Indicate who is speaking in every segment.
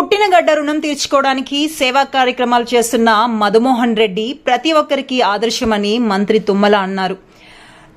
Speaker 1: పుట్టిన గడ్డ రుణం తీర్చుకోవడానికి సేవా కార్యక్రమాలు చేస్తున్న మధుమోహన్ రెడ్డి ప్రతి ఒక్కరికి ఆదర్శమని మంత్రి తుమ్మల అన్నారు.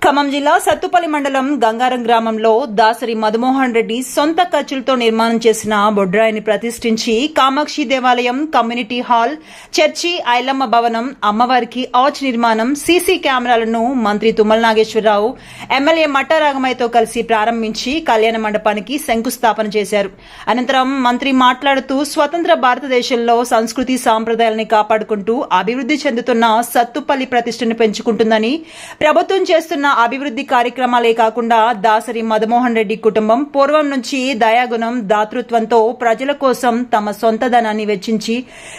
Speaker 1: ఖమ్మం జిల్లా సత్తుపల్లి మండలం గంగారం గ్రామంలో దాసరి మధుమోహన్ రెడ్డి సొంత ఖర్చులతో నిర్మాణం చేసిన బొడ్రాయిని ప్రతిష్ఠించి కామాక్షి దేవాలయం కమ్యూనిటీ హాల్ చర్చి ఐలమ్మ భవనం అమ్మవారికి ఆర్చ్ నిర్మాణం సీసీ కెమెరాలను మంత్రి తుమ్మల నాగేశ్వరరావు ఎమ్మెల్యే మట్టారాగమయ్యతో కలిసి ప్రారంభించి కళ్యాణ మండపానికి శంకుస్థాపన చేశారు. అనంతరం మంత్రి మాట్లాడుతూ స్వతంత్ర భారతదేశంలో సంస్కృతి సాంప్రదాయాలని కాపాడుకుంటూ అభివృద్ధి చెందుతున్న సత్తుపల్లి ప్రతిష్టను పెంచుకుంటుందని ప్రభుత్వం చేస్తున్న అభివృద్ధి కార్యక్రమాలే కాకుండా దాసరి మదమోహన్ రెడ్డి కుటుంబం పూర్వం నుంచి దయాగుణం దాతృత్వంతో ప్రజల కోసం తమ సొంత ధనాన్ని వెచ్చించి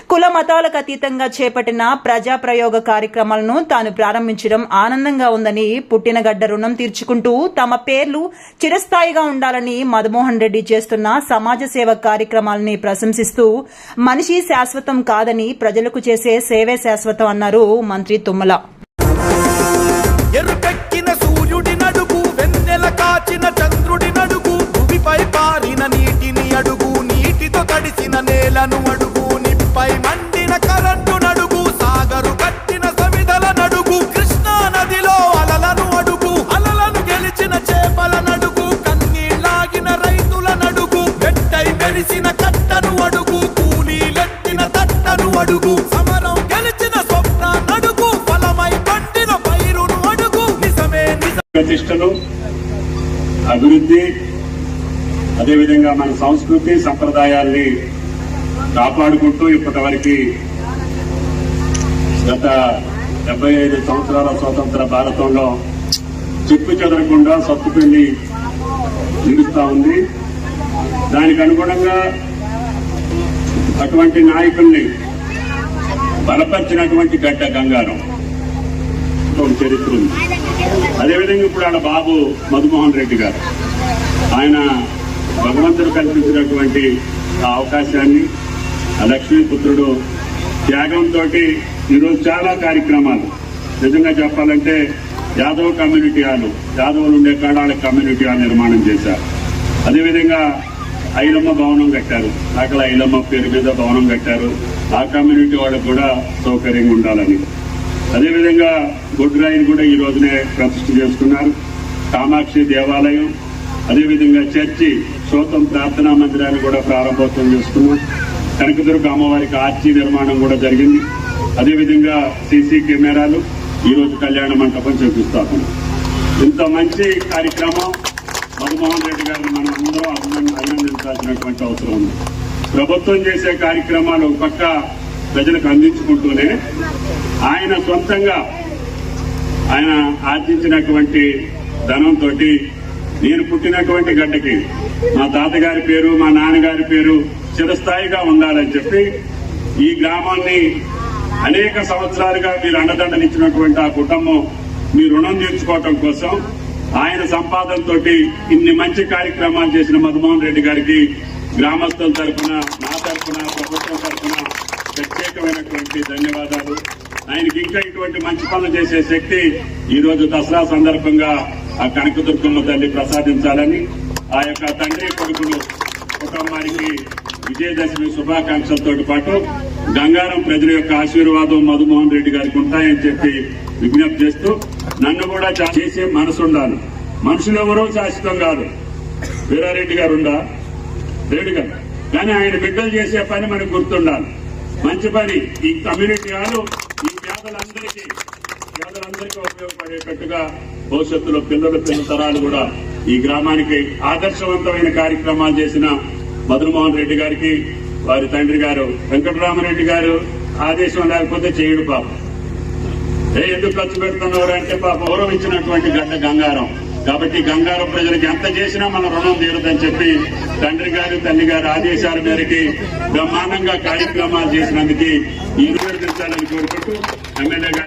Speaker 1: కుల మతాలకు అతీతంగా చేపట్టిన ప్రజా ప్రయోగ కార్యక్రమాలను తాను ప్రారంభించడం ఆనందంగా ఉందని పుట్టినగడ్డ రుణం తీర్చుకుంటూ తమ పేర్లు చిరస్థాయిగా ఉండాలని మదమోహన్ రెడ్డి చేస్తున్న సమాజ సేవ కార్యక్రమాలని ప్రశంసిస్తూ మనిషి శాశ్వతం కాదని ప్రజలకు చేసే సేవే శాశ్వతం అన్నారు మంత్రి తుమ్మల.
Speaker 2: ఎర్రగడ్డ
Speaker 3: ప్రతిష్టలు అభివృద్ధి అదేవిధంగా మన సంస్కృతి సంప్రదాయాల్ని కాపాడుకుంటూ ఇప్పటి వరకు గత డెబ్బై ఐదు సంవత్సరాల స్వతంత్ర భారతంలో చెప్పు చెదరకుండా సత్తుపెళ్ళి నిలుస్తా ఉంది. దానికి అనుగుణంగా అటువంటి నాయకుల్ని బలపరిచినటువంటి గడ్డ గంగారం. చరిత్ర ఉంది. అదేవిధంగా ఇప్పుడు ఆడ బాబు మధుమోహన్ రెడ్డి గారు. ఆయన భగవంతుడు కల్పించినటువంటి ఆ అవకాశాన్ని ఆ లక్ష్మీపుత్రుడు త్యాగంతో ఈరోజు చాలా కార్యక్రమాలు. నిజంగా చెప్పాలంటే యాదవ్ కమ్యూనిటీ హాలు యాదవులు ఉండే కాడాల కమ్యూనిటీ హాల్ నిర్మాణం చేశారు. అదేవిధంగా ఐలమ్మ భవనం కట్టారు. అక్కడ ఐలమ్మ పేరు మీద భవనం కట్టారు. ఆ కమ్యూనిటీ వాళ్ళకు కూడా సౌకర్యంగా ఉండాలని. అదేవిధంగా గుడ్రాయిని కూడా ఈ రోజునే ప్రతిష్ఠ చేసుకున్నారు. కామాక్షి దేవాలయం అదేవిధంగా చర్చి సోతం ప్రార్థనా మందిరాన్ని కూడా ప్రారంభోత్సవం చేసుకున్నాం. కనకదుర్గ అమ్మవారికి ఆర్చి నిర్మాణం కూడా జరిగింది. అదేవిధంగా సీసీ కెమెరాలు ఈ రోజు కళ్యాణ మంటపం చూపిస్తాము ఇంత మంచి కార్యక్రమం మధుమోహన్ రెడ్డి గారిని మనం అందరం అభినందించాల్సినటువంటి అవసరం ఉంది. ప్రభుత్వం చేసే కార్యక్రమాలు పక్క ప్రజలకు అందించుకుంటూనే ఆయన సొంతంగా ఆయన ఆర్జించినటువంటి ధనంతో నేను పుట్టినటువంటి గడ్డకి మా తాతగారి పేరు మా నాన్నగారి పేరు చిరస్థాయిగా ఉండాలని చెప్పి ఈ గ్రామాన్ని అనేక సంవత్సరాలుగా మీరు అండదండనిచ్చినటువంటి ఆ కుటుంబం మీ రుణం తీర్చుకోవటం కోసం ఆయన సంపాదనతో ఇన్ని మంచి కార్యక్రమాలు చేసిన మధుమోహన్ రెడ్డి గారికి గ్రామస్తుల తరఫున నా తరఫున ప్రభుత్వం తరఫున ప్రత్యేకమైనటువంటి ధన్యవాదాలు. ఆయనకి ఇంకా ఇటువంటి మంచి పనులు చేసే శక్తి ఈరోజు దసరా సందర్భంగా ఆ కనకదుర్గమ్మ తల్లి ప్రసాదించాలని ఆ యొక్క తండ్రి కొడుకులు కుటుంబానికి విజయదశమి శుభాకాంక్షలతో పాటు గంగారం ప్రజల యొక్క ఆశీర్వాదం మధుమోహన్ రెడ్డి గారికి ఉంటాయని చెప్పి విజ్ఞప్తి చేస్తూ నన్ను కూడా చేసే మనసు ఉండాలి. మనుషులు ఎవరో శాశ్వతం కాదు. వీరారెడ్డి గారు ఉండా? రెడ్డి గారు కానీ ఆయన బిడ్డలు చేసే పని మనకు గుర్తుండాలి. మంచి పని. ఈ కమ్యూనిటీ వాళ్ళు ఈ పేదలందరికీ పేదలందరికీ ఉపయోగపడేటట్టుగా భవిష్యత్తులో పిల్లల పిల్ల తరాలు కూడా ఈ గ్రామానికి ఆదర్శవంతమైన కార్యక్రమాలు చేసిన మధురమోహన్ రెడ్డి గారికి వారి తండ్రి గారు వెంకటరామరెడ్డి గారు ఆదేశం లేకపోతే చేయడు పాప. ఏ ఎందుకు ఖర్చు పెడుతున్నారు అంటే పాప గౌరవించినటువంటి గడ్డ గంగారం. కాబట్టి గంగారం ప్రజలకు ఎంత చేసినా మన రుణం తీరుదని చెప్పి తండ్రి గారు తల్లి గారు ఆదేశాల మేరకి బ్రహ్మాండంగా కార్యక్రమాలు చేసినందుకు ఈ రోజు కోరుకుంటూ ఎమ్మెల్యే గారు